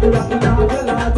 la la la la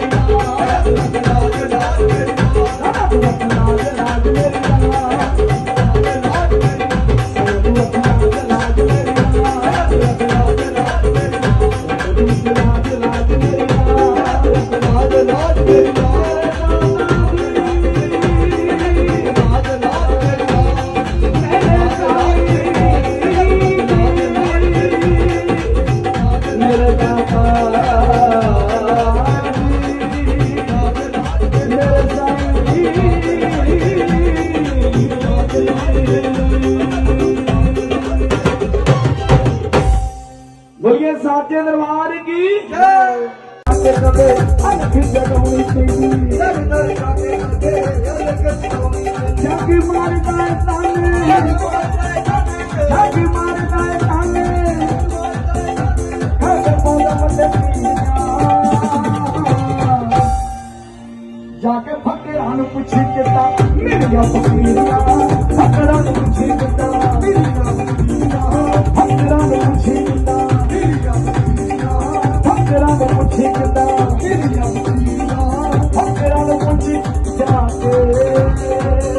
ਸਾਚੇ ਦਰਬਾਰ ਕੀ ਜੈ। ਅੱਗੇ ਕਦੇ ਅਲਖ ਜਗਾਉਣੀ ਚਾਹੀਦੀ ਦਰ ਦਰ ਕਾਕੇ ਕਾਕੇ ਅਲਖ ਜਗਾਉਣੀ ਜਗ ਮਾਰਦਾ ਤਾਨੇ। ਜਗ ਮਾਰਦਾ ਤਾਨੇ। ਹਰ ਪੌਂਦਾ ਪੀਆਂ ਜਾ ਕੇ ਫਕਰਾਂ ਨੂੰ ਪੁੱਛੀ ਕਿਤਾ ਮੇਰੀਆਂ ਫਕੀਰਾਂ ਫਕਰਾਂ ਨੂੰ ਪੁੱਛੀ ਫਕਰਾਂ ਨੂੰ ਪੁੱਛੀ ਕਿਦਾਂ ਤੇਰੀ ਆਪਣੀ ਦਾ ਫਕਰਾਂ ਨੂੰ ਪੁੱਛੀ ਜਾ ਕੇ।